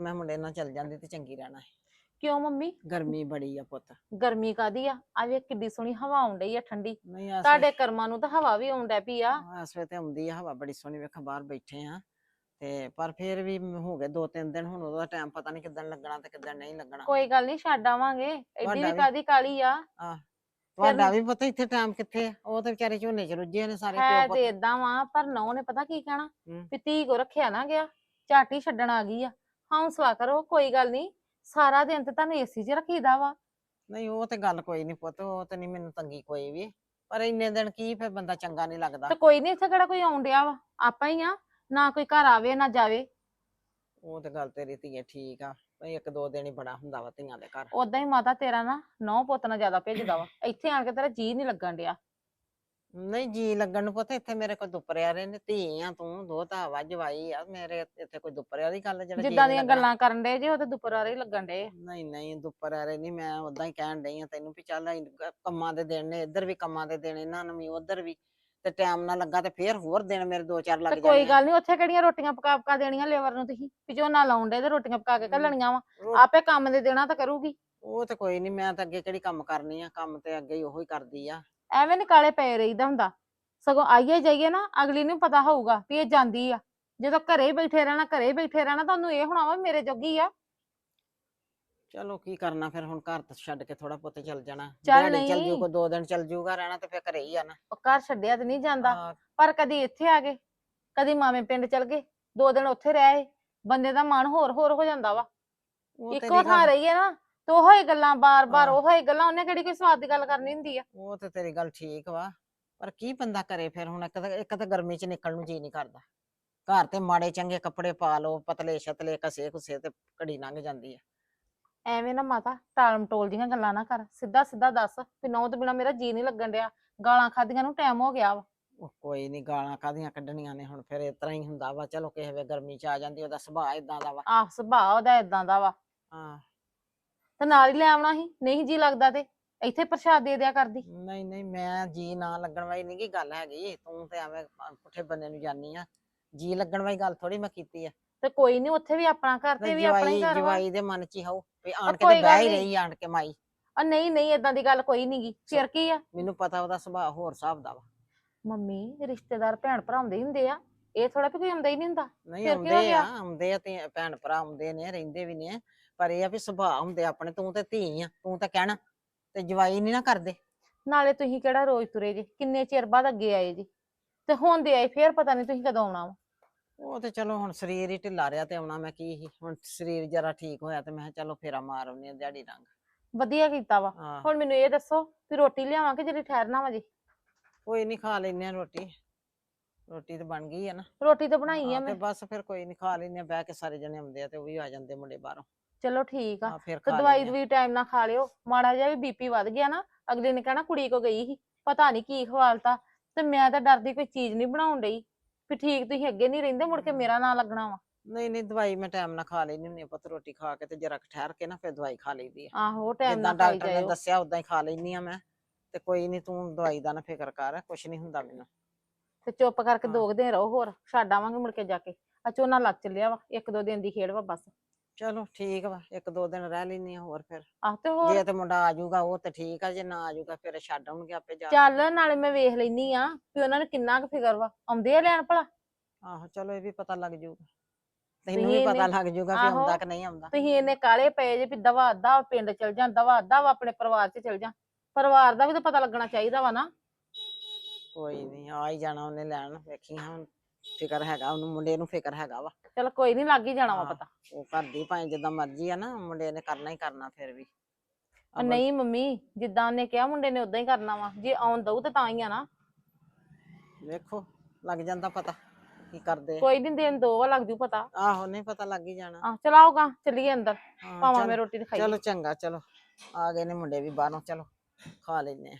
ਮੈਂ ਮੁੰਡੇ ਨਾਲ ਚੱਲ ਜਾਂਦੀ ਤੇ ਚੰਗੀ ਰਹਿਣਾ ਸੀ। ਕਿਉਂ ਮੰਮੀ? ਗਰਮੀ ਬੜੀ ਆ ਪੁੱਤ। ਗਰਮੀ ਕਾਦੀ ਆ? ਆ ਵੇ ਕਿੱਡੀ ਸੋਹਣੀ ਹਵਾ ਆਉਣ ਡਈ ਆ ਠੰਡੀ। ਨਹੀਂ ਆਸ ਤੁਹਾਡੇ ਕਰਮਾਂ ਨੂੰ ਤਾਂ ਹਵਾ ਵੀ ਆਉਣ ਡੈ ਪਈ ਆ। ਆਸ ਵੇ ਤੇ ਆਉਂਦੀ ਆ ਹਵਾ ਬੜੀ ਸੋਹਣੀ ਵੇਖ ਬਾਹਰ ਬੈਠੇ ਆ। ਤੇ ਪਰ ਫਿਰ ਵੀ ਹੋ ਗਏ ਦੋ ਤਿੰਨ ਦਿਨ ਹੁਣ ਉਹਦਾ ਟਾਈਮ ਪਤਾ ਨਹੀਂ ਕਿੱਦਣ ਲੱਗਣਾ ਤੇ ਕਿੱਦਣ ਨਹੀਂ ਲੱਗਣਾ। ਕੋਈ ਗੱਲ ਨਹੀਂ ਛੱਡ ਆਵਾਂਗੇ। ਐਡੀ ਵੀ ਕਾਦੀ ਕਾਲੀ ਆ? ਤੁਹਾਡਾ ਵੀ ਪਤਾ ਇੱਥੇ ਟਾਈਮ ਕਿੱਥੇ ਆ? ਉਹ ਤੇ ਵਿਚਾਰੇ ਝੋਨੇ ਚ ਰੁੱਝੇ ਨੇ ਸਾਰੇ ਹੈ ਤੇ ਏਦਾਂ ਵਾ ਪਰ ਨੌ ਨੇ ਪਤਾ ਕੀ ਕਹਿਣਾ? ਹੂੰ। ਵੀ ਧੀ ਕੋ ਰੱਖਿਆ ਨਾ ਗਿਆ ਝਾਟੀ ਛੱਡਣ ਆ ਗਈ ਆ। ਹੌਸਲਾ ਕਰੋ ਕੋਈ ਗੱਲ ਨਹੀਂ। ਸਾਰਾ ਦਿਨ ਤੇ ਤੁਹਾਨੂੰ ਏਸੀ 'ਚ ਰੱਖੀਦਾ ਵਾ। ਨਹੀਂ ਉਹ ਤੇ ਗੱਲ ਕੋਈ ਨਹੀਂ ਪੁੱਤ ਉਹ ਤੇ ਨਹੀਂ ਮੈਨੂੰ ਤੰਗੀ ਕੋਈ ਵੀ। ਪਰ ਇੰਨੇ ਦਿਨ ਕੀ ਫਿਰ ਬੰਦਾ ਚੰਗਾ ਨਹੀਂ ਲੱਗਦਾ। ਤੇ ਕੋਈ ਨਹੀਂ ਇੱਥੇ ਕਿਹੜਾ ਕੋਈ ਆਉਣ ਡਿਆ ਵਾ? ਆਪਾਂ ਹੀ ਆ ਨਾ ਕੋਈ ਘਰ ਆਵੇ ਨਾ ਜਾਵੇ। ਉਹ ਤੇ ਗੱਲ ਤੇਰੀ ਧੀਏ ਠੀਕ ਆ ਭਈ ਇੱਕ ਦੋ ਦਿਨ ਹੀ ਬੜਾ ਹੁੰਦਾ ਵਾ ਧੀਆਂ ਦੇ ਘਰ। ਉਦਾਂ ਹੀ ਮਾਤਾ ਤੇਰਾ ਨਾ ਨੌ ਪੁੱਤ ਨਾਲ ਜ਼ਿਆਦਾ ਭੇਜਦਾ ਵਾ। ਇੱਥੇ ਆਣ ਕੇ ਤੇਰਾ ਜੀ ਨਹੀਂ ਲੱਗਣ ਡਿਆ। ਨਹੀਂ ਜੀ ਲੱਗਣ ਨੂੰ ਪੁੱਤ ਇੱਥੇ ਮੇਰੇ ਕੋਈ ਦੁਪਰਿਆ ਰਹੇ ਨੇ ਧੀ ਆ ਤੂੰ ਦੋ ਤਾਂ ਵਾ ਜਵਾਈ ਆ ਮੇਰੇ ਇੱਥੇ ਕੋਈ ਦੁਪਰਿਆ ਦੀ ਗੱਲ ਜਿਹੜਾ ਜਿੱਦਾਂ ਦੀਆਂ। ਗੱਲਾਂ ਕਰਨ ਡੇ ਜੇ ਉਹ ਤੇ ਦੁਪਹਿਰੇ ਹੀ ਲੱਗਣ ਡੇ ਨਹੀਂ ਨਹੀਂ ਦੁਪਰਿਆ ਰਹੇ ਨਹੀਂ ਮੈਂ ਉਦਾਂ ਹੀ ਕਹਿਣ ਡਈ ਆ ਤੈਨੂੰ ਵੀ ਚੱਲ ਕੰਮਾਂ ਦੇ ਦਿਨ ਨੇ ਇੱਧਰ ਵੀ ਕੰਮਾਂ ਦੇ ਦਿਨ ਇਹਨਾਂ ਨੂੰ ਵੀ ਉੱਧਰ ਵੀ ਤੇ ਟਾਈਮ ਨਾ ਲੱਗਾ ਤੇ ਫੇਰ ਹੋਰ ਦਿਨ ਮੇਰੇ ਦੋ ਚਾਰ ਲੱਗ ਜਾਣੇ ਕੋਈ। ਗੱਲ ਨਹੀਂ ਉੱਥੇ ਕਿਹੜੀਆਂ ਰੋਟੀਆਂ ਪਕਾ ਪਕਾ ਦੇਣੀਆਂ ਲੇਬਰ ਨੂੰ ਤੁਸੀਂ ਵੀ ਝੋਨਾ ਲਾਉਣ ਡੇ ਤੇ ਰੋਟੀਆਂ ਪਕਾ ਕੇ। ਘੱਲਣੀਆਂ ਵਾ ਆਪੇ ਕੰਮ ਦੇ ਦੇਣਾ ਤਾਂ ਕਰੂਗੀ ਉਹ ਤੇ ਕੋਈ ਨਹੀਂ ਮੈਂ ਤਾਂ ਅੱਗੇ ਕਿਹੜੀ ਕੰਮ ਕਰਨੀ ਆ ਕੰਮ ਤੇ ਅੱਗੇ ਹੀ ਉਹੀ ਕਰਦੀ ਆ ਐਵੇਂ ਨੀ ਕਾਲੇ ਪਏ ਰਹੀਦਾ ਹੁੰਦਾ। ਸਗੋਂ ਆਈਏ ਜਾਈਏ ਨਾ ਅਗਲੀ ਨੂੰ ਪਤਾ ਹੋਊਗਾ ਵੀ ਇਹ ਜਾਂਦੀ ਆ। ਜਦੋਂ ਘਰੇ ਹੀ ਬੈਠੇ ਰਹਿਣਾ ਘਰੇ ਹੀ ਬੈਠੇ ਰਹਿਣਾ ਤੁਹਾਨੂੰ ਇਹ ਹੋਣਾ ਵਾ ਵੀ ਮੇਰੇ ਜੋਗੀ ਆ। ਚਲੋ ਕੀ ਕਰਨਾ ਫਿਰ ਹੁਣ ਘਰ ਤੋਂ ਛੱਡ ਕੇ ਥੋੜਾ ਪੁੱਤ ਚੱਲ ਜਾਣਾ। ਚੱਲ ਦਿਹਾੜੀ ਚੱਲ ਨਹੀਂ। ਜੂ ਕੋ ਦੋ ਦਿਨ ਚੱਲ ਜੂਗਾ ਰਹਿਣਾ ਤੇ ਫਿਰ ਘਰੇ ਹੀ ਆ ਨਾ। ਉਹ ਘਰ ਛੱਡਿਆ ਤੇ ਨਹੀਂ ਜਾਂਦਾ। ਹਾਂ, ਪਰ ਕਦੀ ਇੱਥੇ ਆ ਗਏ ਕਦੀ ਮਾਮੇ ਪਿੰਡ ਚਲ ਗਏ ਦੋ ਦਿਨ ਉੱਥੇ ਰਹਿ ਬੰਦੇ ਦਾ ਮਨ ਹੋਰ ਹੋਰ ਹੋ ਜਾਂਦਾ ਵਾ। ਉਹ ਇੱਕੋ ਥਾਂ ਗੱਲ- ਰਹੀਏ ਨਾ ਤੇ ਉਹੋ ਹੀ ਗੱਲਾਂ ਬਾਰ-ਬਾਰ ਹਾਂ। ਉਹੋ ਹੀ ਗੱਲਾਂ ਉਹਨੇ ਕਿਹੜੀ ਕੋਈ ਸਵਾਦ ਦੀ ਗੱਲ ਕਰਨੀ ਹੁੰਦੀ ਆ? ਉਹ ਤੇ ਤੇਰੀ ਗੱਲ ਠੀਕ ਵਾ ਪਰ ਕੀ ਬੰਦਾ ਕਰੇ ਫਿਰ ਹੁਣ ਇੱਕ ਤਾਂ ਇੱਕ ਤਾਂ ਗਰਮੀ ਚ ਨਿਕਲਣ ਨੂੰ ਜੀ ਨਹੀਂ ਕਰਦਾ। ਘਰ ਤੇ ਮਾੜੇ ਚੰਗੇ ਕੱਪੜੇ ਪਾ ਲਓ ਪਤਲੇ ਛਤਲੇ ਕਸੇ ਕੁਸੇ ਤੇ ਘੜੀ ਲੰਘ ਜਾਂਦੀ ਆ। ਐਵੇਂ ਨਾ ਮਾਤਾ ਟਾਲ ਮਟੋਲ ਦੀਆਂ ਗੱਲਾਂ ਨਾ ਕਰ ਸਿੱਧਾ ਸਿੱਧਾ ਦੱਸ ਵੀ ਨੌ ਤੋਂ ਬਿਨਾ ਮੇਰਾ ਜੀ ਨਹੀਂ ਲੱਗਣ ਡਿਆ ਗਾਲਾਂ ਖਾਧੀਆਂ ਨੂੰ ਟਾਈਮ ਹੋ ਗਿਆ ਵਾ। ਉਹ ਕੋਈ ਨਹੀਂ ਗਾਲਾਂ ਕਾਦੀਆਂ ਕੱਢਣੀਆਂ ਨੇ ਹੁਣ ਫਿਰ ਇਸ ਤਰ੍ਹਾਂ ਹੀ ਹੁੰਦਾ ਵਾ ਚਲੋ ਕਿਸੇ ਵੇ ਗਰਮੀ ਚ ਆ ਜਾਂਦੀ ਉਹਦਾ ਸੁਭਾਅ ਇਦਾਂ ਦਾ ਵਾ। ਆਹ ਸੁਭਾਅ ਉਹਦਾ ਇਦਾਂ ਦਾ ਵਾ। ਹਾਂ। ਤੇ ਨਾਲ ਹੀ ਲੈ ਆਉਣਾ ਸੀ ਨਹੀਂ ਜੀ ਲੱਗਦਾ ਤੇ ਇੱਥੇ ਪ੍ਰਸ਼ਾਦ ਦੇ ਦਿਆ ਕਰਦੀ। ਨਹੀਂ ਨਹੀਂ ਮੈਂ ਜੀ ਨਾ ਲੱਗਣ ਵਾਲੀ ਨਹੀਂ ਕੀ ਗੱਲ ਹੈਗੀ ਤੂੰ ਤੇ ਐਵੇਂ ਪੁੱਠੇ ਬੰਨੇ ਨੂੰ ਜਾਨੀ ਆ। ਜੀ ਲੱਗਣ ਵਾਲੀ ਗੱਲ ਥੋੜੀ ਮੈਂ ਕੀਤੀ ਆ। ਤੇ ਕੋਈ ਨਹੀਂ ਉੱਥੇ ਵੀ ਆਪਣਾ ਘਰ ਤੇ ਵੀ ਆਪਣਾ ਹੀ ਘਰ ਵਾ। ਜਵਾਈ ਦੇ ਮਨ ਚ ਹੀ ਹੋਊ ਵੀ ਆਣ ਕੇ ਤੇ ਬਹਿ ਹੀ। ਰਹੀ ਆਣ ਕੇ ਮਾਈ। ਆ ਨਹੀਂ ਨਹੀਂ ਇਦਾਂ ਦੀ ਗੱਲ ਕੋਈ ਨਹੀਂਗੀ ਫਿਰ ਕੀ ਆ? ਮੈਨੂੰ ਪਤਾ ਉਹਦਾ ਸੁਭਾਅ ਹੋਰ ਹਿਸਾਬ ਦਾ ਵਾ। ਮੰਮੀ ਰਿਸ਼ਤੇਦਾਰ ਭੈਣ ਭਰਾ ਹੁੰਦੇ ਹੀ ਹੁੰਦੇ ਆ ਇਹ ਥੋੜਾ ਵੀ ਕੋਈ ਹੁੰਦਾ ਹੀ ਨਹੀਂ ਹੁੰਦਾ। ਨਹੀਂ ਫਿਰ ਕੀ ਹੋ ਆਉਂਦੇ ਗਿਆ? ਆ ਆਉਂਦੇ ਆ ਤੇ ਭੈਣ ਭਰਾ ਆਉਂਦੇ ਨੇ ਰਹਿੰਦੇ ਵੀ ਨੇ। ਪਰ ਇਹ ਆ ਵੀ ਸੁਭਾਅ ਹੁੰਦੇ ਆਪਣੇ ਤੂੰ ਤੇ ਧੀ ਆ ਤੂੰ ਤਾਂ ਕਹਿਣਾ ਤੇ ਜਵਾਈ ਨਹੀਂ ਨਾ ਕਰਦੇ। ਨਾਲੇ ਤੁਸੀਂ ਕਿਹੜਾ ਰੋਜ਼ ਤੁਰੇ ਜੀ ਕਿੰਨੇ ਚਿਰ ਬਾਅਦ ਅੱਗੇ ਆਏ ਜੀ ਤੇ ਹੁਣ ਦੇ ਆਏ ਫੇਰ ਪਤਾ ਨਹੀਂ ਤੁਸੀਂ ਕਦੋਂ ਆਉਣਾ ਵਾ। ਉਹ ਤੇ ਚਲੋ ਹੁਣ ਸਰੀਰ ਹੀ ਢਿੱਲਾ ਰਿਹਾ ਤੇ ਆਉਣਾ ਮੈਂ ਕੀ ਸੀ ਹੁਣ ਸਰੀਰ ਜਰਾ ਠੀਕ ਹੋਇਆ ਤੇ ਮੈਂ ਕਿਹਾ ਚਲੋ ਫੇਰਾ ਮਾਰ ਆਉਂਦੇ ਆ ਦਿਹਾੜੀ ਰੰਗ। ਵਧੀਆ ਕੀਤਾ ਵਾ। ਹਾਂ। ਹੁਣ ਮੈਨੂੰ ਇਹ ਦੱਸੋ ਵੀ ਰੋਟੀ ਲਿਆਵਾਂ ਕਿ ਜਿਹੜੀ ਠਹਿਰਨਾ ਵਾ ਜੀ? ਕੋਈ ਨਹੀਂ ਖਾ ਲੈਨੇ ਆ ਰੋਟੀ ਰੋਟੀ ਤੇ ਬਣ ਗਈ ਆ ਨਾ। ਰੋਟੀ ਤਾਂ ਬਣਾਈ ਆ ਹਾਂ, ਤੇ ਮੈਂ। ਬਸ ਫਿਰ ਕੋਈ ਨਹੀਂ ਖਾ ਲੈਨੇ ਆ ਬਹਿ ਕੇ ਸਾਰੇ ਜਣੇ ਆਉਂਦੇ ਆ ਤੇ ਉਹ ਵੀ ਆ ਜਾਂਦੇ ਮੁੰਡੇ ਬਾਹਰੋਂ। ਚਲੋ ਠੀਕ ਆ ਹਾਂ ਫਿਰ ਤੇ ਖਾ ਦਵਾਈ ਲੈਨੇ ਆ। ਦਵਾਈ ਟਾਈਮ ਨਾਲ ਖਾ ਲਿਓ। ਮਾੜਾ ਜਿਹਾ ਵੀ ਬੀਪੀ ਵੱਧ ਗਿਆ ਨਾ ਅਗਲੇ ਨੇ ਕਹਿਣਾ ਕੁੜੀ ਕੋ ਗਈ ਸੀ ਪਤਾ ਨਹੀਂ ਕੀ ਖਵਾਲਤਾ ਤੇ ਮੈਂ ਤਾਂ ਡਰਦੀ ਕੋਈ ਚੀਜ਼ ਨਹੀਂ ਬਣਾਉਣ ਡਈ। ਵੀ ਠੀਕ ਤੁਸੀਂ ਅੱਗੇ ਨਹੀਂ ਰਹਿੰਦੇ ਮੁੜ ਕੇ ਮੇਰਾ ਨਾਂ ਲੱਗਣਾ ਵਾ। ਨਹੀਂ ਨਹੀਂ ਦਵਾਈ ਮੈਂ ਟਾਈਮ ਨਾਲ ਖਾ ਲੈਣੀ ਹੁੰਦੀ ਆ ਪੁੱਤ ਰੋਟੀ ਖਾ ਕੇ ਤੇ ਜਰਾ ਠਹਿਰ ਕੇ ਨਾ ਫਿਰ ਦਵਾਈ ਖਾ ਲਈਦੀ ਆ। ਆਹੋ ਟਾਈਮ ਜਿੱਦਾਂ ਨਾਲ ਖਾਈ ਡਾਕਟਰ ਨੇ ਜਾਇਓ। ਦੱਸਿਆ ਉਦਾਂ ਹੀ ਖਾ ਲੈਣੀ ਆ ਮੈਂ। ਤੇ ਕੋਈ ਨਹੀਂ ਤੂੰ ਦਵਾਈ ਦਾ ਨਾ ਫਿਕਰ ਕਰ ਕੁਛ ਨਹੀਂ ਹੁੰਦਾ ਮੈਨੂੰ। ਤੇ ਚੁੱਪ ਕਰਕੇ ਹਾਂ। ਦੋ ਕੁ ਦਿਨ ਰਹੋ ਹੋਰ ਛੱਡ ਆਵਾਂਗੇ ਮੁੜ ਕੇ ਜਾ ਕੇ। ਆ ਝੋਨਾ ਲੱਗ ਚੱਲਿਆ ਵਾ ਇੱਕ ਦੋ ਦਿਨ ਦੀ ਖੇਡ ਵਾ ਬਸ। ਚਲੋ ਠੀਕ ਵਾ ਇੱਕ ਦੋ ਦਿਨ ਰਹਿ ਲੈਣੀ ਆ ਹੋਰ ਫਿਰ। ਆਹ ਤੇ ਹੋਰ ਜੇ ਤੇ ਮੁੰਡਾ ਆ ਜਾਊਗਾ ਉਹ ਤੇ ਠੀਕ ਆ ਜੇ ਨਾ ਆ ਜਾਊਗਾ ਫਿਰ ਛੱਡ ਆਉਣਗੇ ਆਪੇ ਜਾ ਕੇ। ਚੱਲ ਨਾਲੇ ਮੈਂ ਵੇਖ ਲੈਨੀ ਆ ਵੀ ਉਹਨਾਂ ਨੂੰ ਕਿੰਨਾ ਕੁ ਫਿਕਰ ਵਾ ਆਉਂਦੇ ਆ ਲੈਣ ਭਲਾ? ਆਹੋ ਚਲੋ ਇਹ ਵੀ ਪਤਾ ਲੱਗ ਜਾਊਗਾ। ਤੈਨੂੰ ਵੀ ਪਤਾ ਲੱਗ ਜਾਊਗਾ ਕਿ ਆਹੋ। ਆਉਂਦਾ ਕਿ ਨਹੀਂ ਆਉਂਦਾ। ਤੁਸੀਂ ਇਹਨੇ ਕਾਲੇ ਪਏ ਜੇ ਵੀ ਦਵਾ ਅੱਧਾ ਪਿੰਡ ਚਲ ਜਾਂ ਦਵਾ ਅੱਧਾ ਵਾ ਆਪਣੇ ਪਰਿਵਾਰ 'ਚ ਚਲ ਜਾਂ। ਪਰਿਵਾਰ ਦਾ ਵੀ ਤਾਂ ਪਤਾ ਲੱਗਣਾ ਚਾਹੀਦਾ ਵਾ ਨਾ। ਕੋਈ ਨਹੀਂ ਆ ਹੀ ਜਾਣਾ ਉਹਨੇ ਲੈਣ ਵੇਖੀ ਹੁਣ। ਫਿਕਰ ਹੈਗਾ ਉਹਨੂੰ ਮੁੰਡੇ ਨੂੰ ਫਿਕਰ ਹੈਗਾ ਵਾ। ਚਲ ਕੋਈ ਨਹੀਂ ਲੱਗ ਹੀ ਜਾਣਾ ਵਾ। ਪਤਾ। ਉਹ ਕਰਦੀ ਭਾਵੇਂ ਜਿੱਦਾਂ ਮਰਜ਼ੀ ਆ ਨਾ ਮੁੰਡੇ ਨੇ ਕਰਨਾ ਹੀ ਕਰਨਾ ਫਿਰ ਵੀ। ਉਹ ਨਹੀਂ ਮੰਮੀ ਜਿੱਦਾਂ ਉਹਨੇ ਕਿਹਾ ਮੁੰਡੇ ਨੇ ਉਦਾਂ ਹੀ ਕਰਨਾ ਵਾ ਜੇ ਆਉਣ ਦਊ ਤੇ ਤਾਂ ਹੀ ਆ ਨਾ। ਵੇਖੋ ਲੱਗ ਜਾਂਦਾ ਪਤਾ ਕੀ ਕਰਦੇ ਆ। ਕੋਈ ਨਹੀਂ ਦਿਨ ਦੋ ਵਾ ਲੱਗ ਜੂ ਪਤਾ। ਆਹੋ ਨਹੀਂ ਪਤਾ ਲੱਗ ਹੀ ਜਾਣਾ। ਆ ਚਲ ਆਓਗਾ ਚੱਲੀਏ ਅੰਦਰ। ਹਾਂ, ਭਾਵਾਂ ਚੱਲ- ਮੈਂ ਰੋਟੀ ਦਿਖਾਈ ਚਲੋ ਚੰਗਾ ਚਲੋ। ਆ ਗਏ ਨੇ ਮੁੰਡੇ ਵੀ ਬਾਹਰੋਂ ਚਲੋ ਖਾ ਲੈਨੇ ਆ।